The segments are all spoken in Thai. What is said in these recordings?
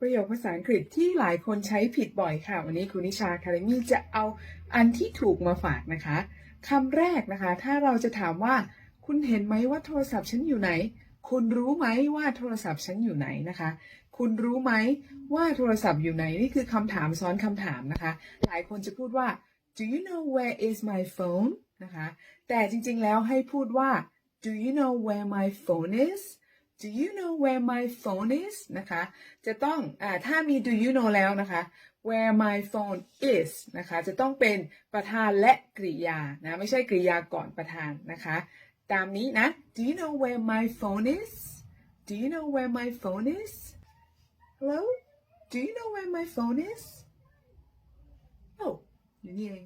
ประโยคภาษาอังกฤษที่หลายคนใช้ผิดบ่อยค่ะ วันนี้ครูนิชาคาเดมี่จะเอาอันที่ถูกมาฝากนะคะคำแรกนะคะ ถ้าเราจะถามว่า คุณเห็นไหมว่าโทรศัพท์ฉันอยู่ไหน คุณรู้ไหมว่าโทรศัพท์ฉันอยู่ไหนนะคะ คุณรู้ไหมว่าโทรศัพท์อยู่ไหนนี่คือคำถามซ้อนคำถามนะคะ หลายคนจะพูดว่า do you know where is my phone นะคะ แต่จริงๆแล้วให้พูดว่า do you know where my phone is do you know where my phone is นะคะ จะต้องอถ้ามี do you know แล้วนะคะ where my phone is นะคะ จะต้องเป็นประธานและกริยา นะ ไม่ใช่กริยาก่อนประธานนะคะ ตามนี้นะ do you know where my phone is do you know where my phone is hello do you know where my phone is oh อยู่นี่เอง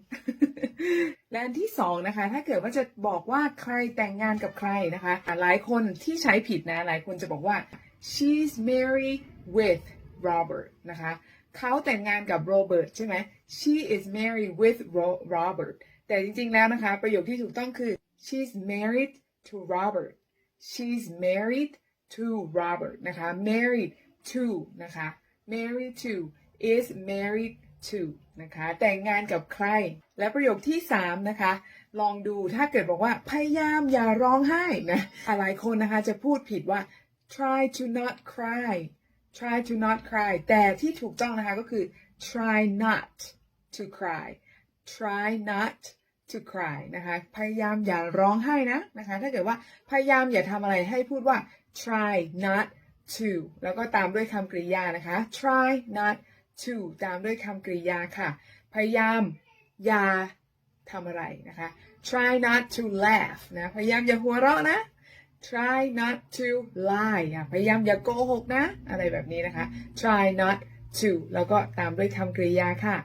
และอันที่สองนะคะถ้าเกิดว่าจะบอกว่าใครแต่งงานกับใครนะคะหลายคนที่ใช้ผิดนะหลายคนจะบอกว่า she's married with Robert นะคะเขาแต่งงานกับโรเบิร์ตใช่ไหม she is married with Ro- Robert แต่จริงๆแล้วนะคะ ประโยคที่ถูกต้องคือ she's married to Robert she's married to Robert นะคะ married to นะคะ married to is married to นะคะแต่งงานกับใคร และประโยคที่สามนะคะ ลองดูถ้าเกิดบอกว่าพยายามอย่าร้องไห้นะหลายคนนะคะจะพูดผิดว่า try to not cry try to not cry แต่ที่ถูกต้องนะคะก็คือ try not to cry try not to cry นะคะพยายามอย่าร้องไห้นะนะคะถ้าเกิดว่าพยายามอย่าทำอะไรให้พูดว่า try not to แล้วก็ตามด้วยคำกริยานะคะ try not to ตามด้วยคำกริยาค่ะ พยายามอย่าทำอะไรนะคะ try not to laugh นะพยายามอย่าหัวเราะนะ try not to lie อะพยายามอย่าโกหกนะ อะไรแบบนี้นะคะ try not to แล้วก็ตามด้วยคำกริยาค่ะ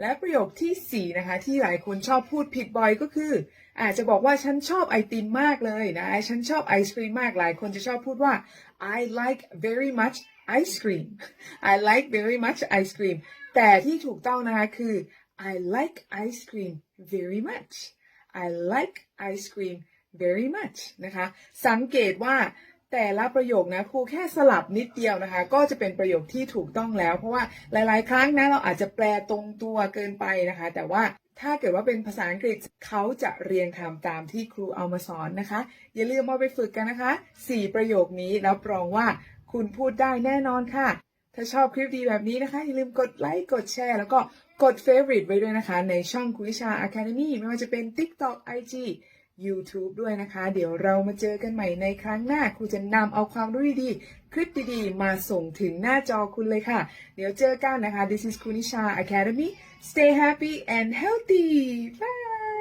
และประโยคที่ 4 นะคะ ที่หลายคนชอบพูดผิดบ่อยก็คือ อาจจะบอกว่าฉันชอบไอติมมากเลยนะ ฉันชอบไอศครีมมากหลายคนจะชอบพูดว่า I like very much ice cream I like very much ice cream แต่ที่ถูกต้องนะคะคือ I like ice cream very much I like ice cream very much นะคะ สังเกตว่า แต่ละประโยคนะครูแค่สลับนิดเดียวนะคะ ก็จะเป็นประโยคที่ถูกต้องแล้ว เพราะว่าหลาย ๆ ครั้งนะเราอาจจะแปลตรงตัวเกินไปนะคะ แต่ว่าถ้าเกิดว่าเป็นภาษาอังกฤษเขาจะเรียงคำตามที่ครูเอามาสอนนะคะ อย่าลืมเอาไปฝึกกันนะคะ 4 ประโยคนี้รับรองว่าคุณพูดได้แน่นอนค่ะ ถ้าชอบคลิปดีแบบนี้นะคะ อย่าลืมกดไลค์กดแชร์ แล้วก็กด favorite ไว้ด้วยนะคะ ในช่องคุยชา Academy ไม่ว่าจะเป็น TikTok IG YouTube ด้วยนะคะ เดี๋ยวเรามาเจอกันใหม่ในครั้งหน้า ครูจะนำเอาความรู้ดีๆ คลิปดีๆ มาส่งถึงหน้าจอคุณเลยค่ะ เดี๋ยวเจอกันนะคะ This is Kunisha Academy Stay happy and healthy Bye